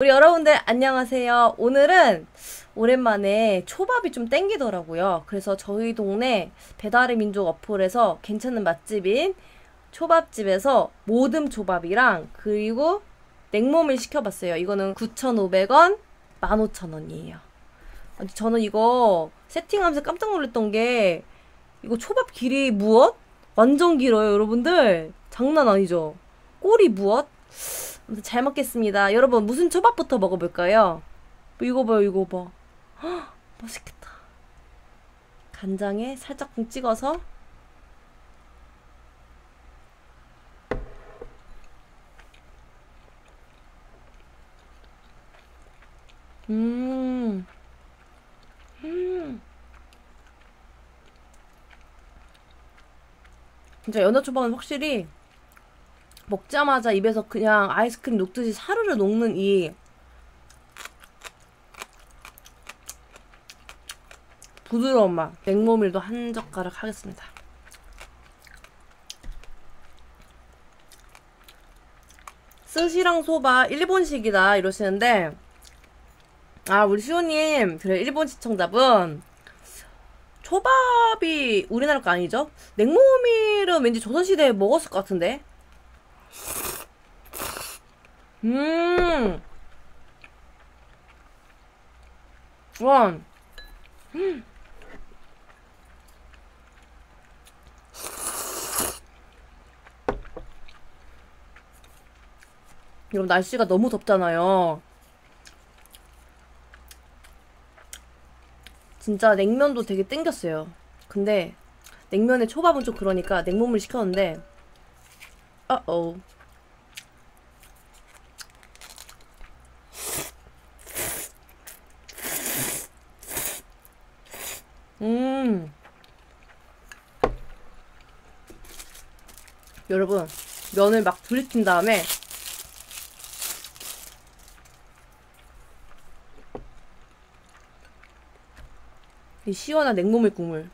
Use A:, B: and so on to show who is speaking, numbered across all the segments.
A: 우리 여러분들 안녕하세요. 오늘은 오랜만에 초밥이 좀 땡기더라고요. 그래서 저희 동네 배달의 민족 어플에서 괜찮은 맛집인 초밥집에서 모듬 초밥이랑 그리고 냉모밀 시켜봤어요. 이거는 9,500원, 15,000원이에요. 저는 이거 세팅하면서 깜짝 놀랐던 게 이거 초밥 길이 무엇? 완전 길어요, 여러분들. 장난 아니죠? 꼬리 무엇? 아무튼 잘 먹겠습니다. 여러분 무슨 초밥부터 먹어볼까요? 뭐 이거 봐요, 이거 봐. 헉, 맛있겠다. 간장에 살짝 쿵 찍어서 음. 음. 진짜 연어 초밥은 확실히 먹자마자 입에서 그냥 아이스크림 녹듯이 사르르 녹는 이 부드러운 맛. 냉모밀도 한 젓가락 하겠습니다. 스시랑 소바 일본식이다 이러시는데 아 우리 시호님 그래 일본 시청자분 초밥이 우리나라 거 아니죠? 냉모밀은 왠지 조선시대에 먹었을 것 같은데 음. 와. 음. 여러분 날씨가 너무 덥잖아요. 진짜 냉면도 되게 땡겼어요. 근데 냉면에 초밥은 좀 그러니까 냉모밀 시켰는데 어어 음. 여러분, 면을 막 들이킨 다음에 이 시원한 냉모밀 국물.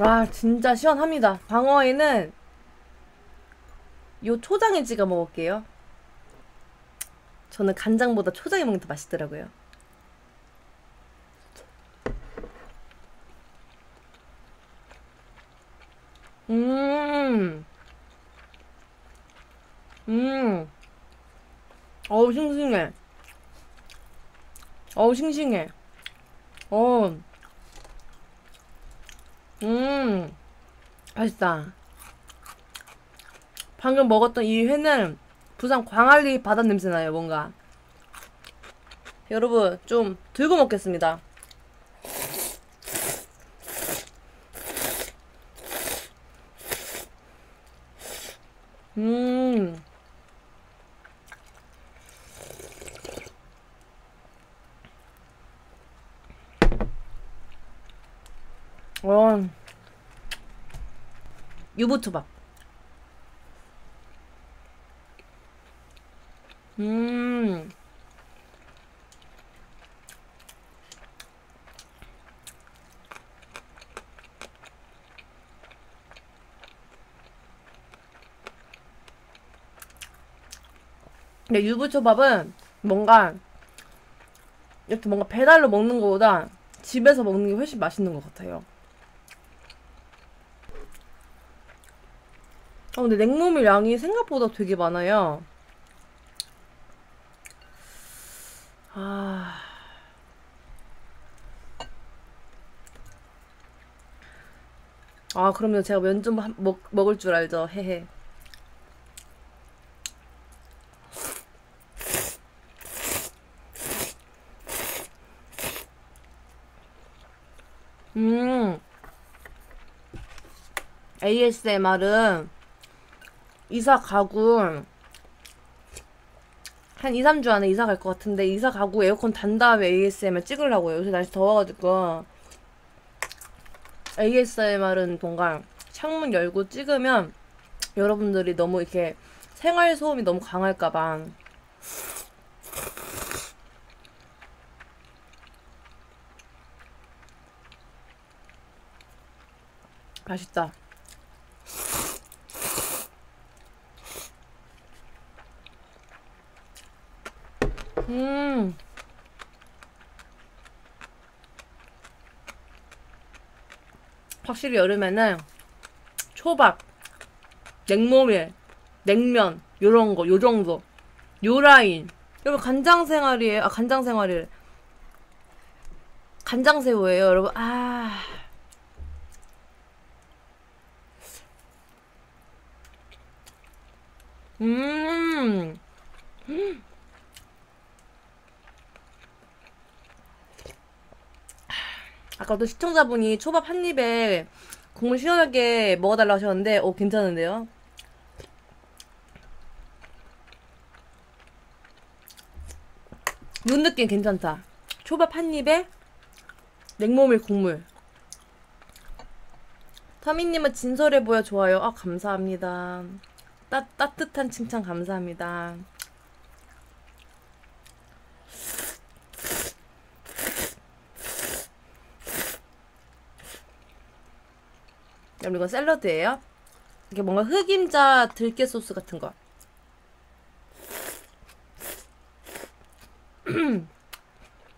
A: 와, 진짜 시원합니다. 광어에는 요 초장에 찍어 먹을게요. 저는 간장보다 초장에 먹는 게 더 맛있더라고요. 음. 음. 어우, 싱싱해. 어우, 싱싱해. 어. 음. 맛있다. 방금 먹었던 이 회는 부산 광안리 바다 냄새 나요, 뭔가. 여러분, 좀 들고 먹겠습니다. 음. 어. 유부초밥. 음. 근데 유부초밥은 뭔가 이렇게 뭔가 배달로 먹는 것보다 집에서 먹는 게 훨씬 맛있는 것 같아요. 아, 근데 냉모밀 양이 생각보다 되게 많아요. 아. 아, 그러면 제가 면 좀 먹을 줄 알죠. 헤헤. 음. ASMR은 이사 가구 한 2, 3주 안에 이사 갈 것 같은데 이사 가고 에어컨 단 다음에 ASMR 찍으려고요. 요새 날씨 더워가지고 ASMR은 뭔가 창문 열고 찍으면 여러분들이 너무 이렇게 생활 소음이 너무 강할까봐 맛있다. 음. 확실히 여름에는 초밥, 냉모밀, 냉면 요런 거, 요 정도. 요 라인. 여러분 간장 생활이에요. 아 간장 생활이래. 간장 새우예요, 여러분. 아. 음. 아까도 시청자분이 초밥 한 입에 국물 시원하게 먹어달라고 하셨는데, 오, 괜찮은데요? 요 느낌 괜찮다. 초밥 한 입에 냉모밀 국물. 터미님은 진솔해 보여 좋아요. 아, 감사합니다. 따, 따뜻한 칭찬 감사합니다. 여러분 이건 샐러드예요. 이게 뭔가 흑임자 들깨 소스 같은 거.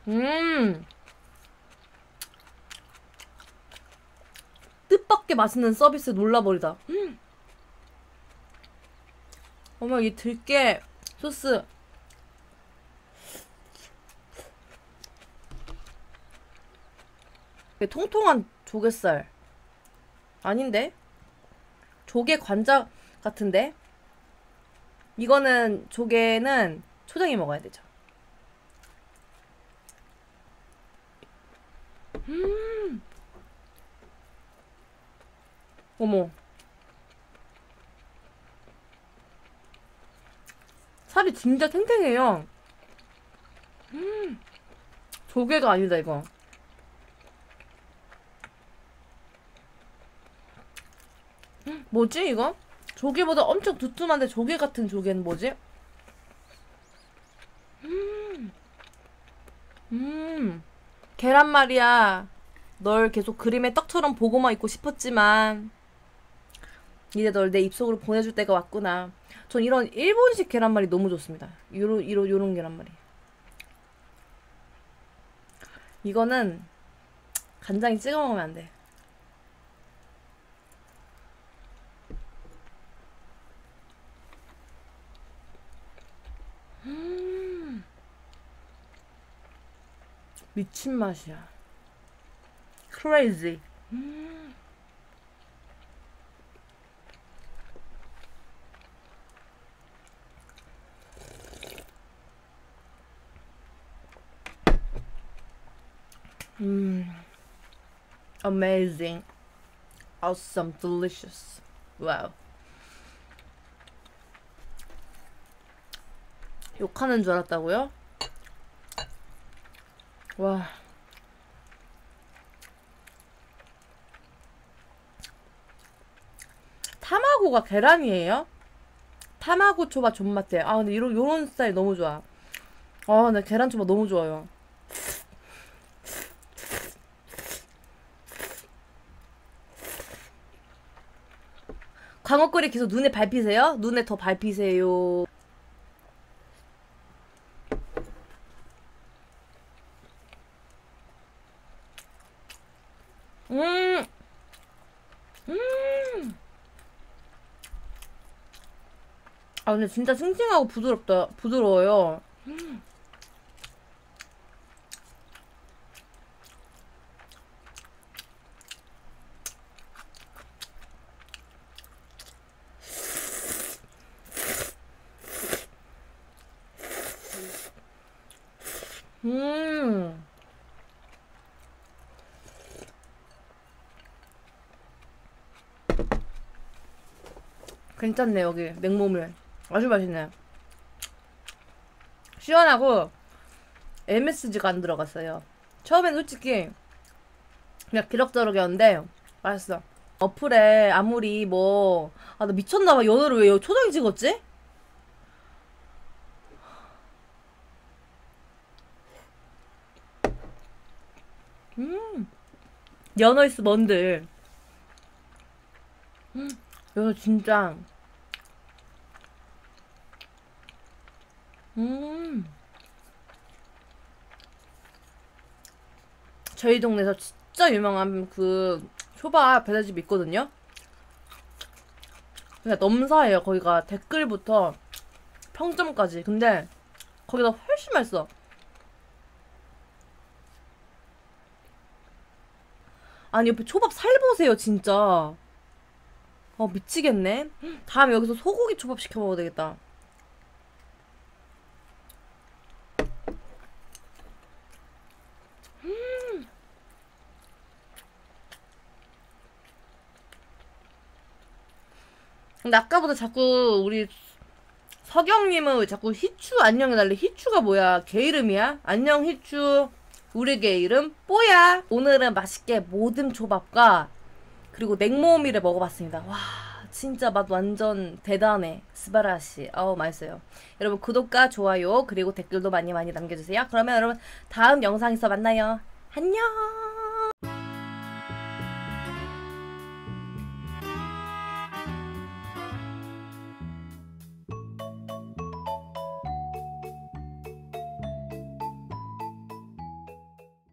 A: 음. 뜻밖의 맛있는 서비스 놀라버리다. 음. 어머 이 들깨 소스 통통한 조갯살 아닌데? 조개 관자 같은데? 이거는 조개는 초장에 먹어야 되죠. 음. 어머. 살이 진짜 탱탱해요. 음. 조개가 아니다, 이거. 뭐지, 이거? 조개보다 엄청 두툼한데 조개 같은 조개는 뭐지? 음. 음. 계란말이야. 널 계속 그림의 떡처럼 보고만 있고 싶었지만 이제 널 내 입속으로 보내줄 때가 왔구나. 전 이런 일본식 계란말이 너무 좋습니다. 요런 요런 요런 계란말이. 이거는 간장에 찍어 먹으면 안 돼. 음. 미친 맛이야. crazy. 음. 음. Amazing. Awesome. Delicious. Wow. 욕하는 줄 알았다고요? 와. 타마고가 계란이에요? 타마고 초밥 존맛해. 아, 근데 이런, 요런 스타일 너무 좋아. 아, 나 계란 초밥 너무 좋아요. 광어거리 계속 눈에 밟히세요? 눈에 더 밟히세요. 음, 음. 아, 근데 진짜 싱싱하고 부드럽다, 부드러워요. 음. 음. 괜찮네, 여기. 냉모밀. 아주 맛있네. 시원하고, MSG가 안 들어갔어요. 처음엔 솔직히, 그냥 기럭저럭이었는데, 맛있어. 어플에 아무리 뭐, 아, 나 미쳤나봐. 연어를 왜 초장에 찍었지? 음, 연어이스 먼들. 음, 이거 진짜. 음. 저희 동네에서 진짜 유명한 그 초밥 배달집 있거든요? 그냥 넘사예요 거기가. 댓글부터 평점까지. 근데 거기다 훨씬 맛있어. 아니 옆에 초밥 살 보세요 진짜. 어 미치겠네. 다음에 여기서 소고기 초밥 시켜 먹어야 되겠다. 근데 아까보다 자꾸 우리 서경님은 왜 자꾸 희추 안녕 해달래? 희추가 뭐야? 개 이름이야? 안녕 희추. 우리 개 이름 뽀야. 오늘은 맛있게 모듬 초밥과 그리고 냉모미를 먹어봤습니다. 와 진짜 맛 완전 대단해. 스바라시. 어우 맛있어요. 여러분 구독과 좋아요 그리고 댓글도 많이 많이 남겨주세요. 그러면 여러분 다음 영상에서 만나요. 안녕.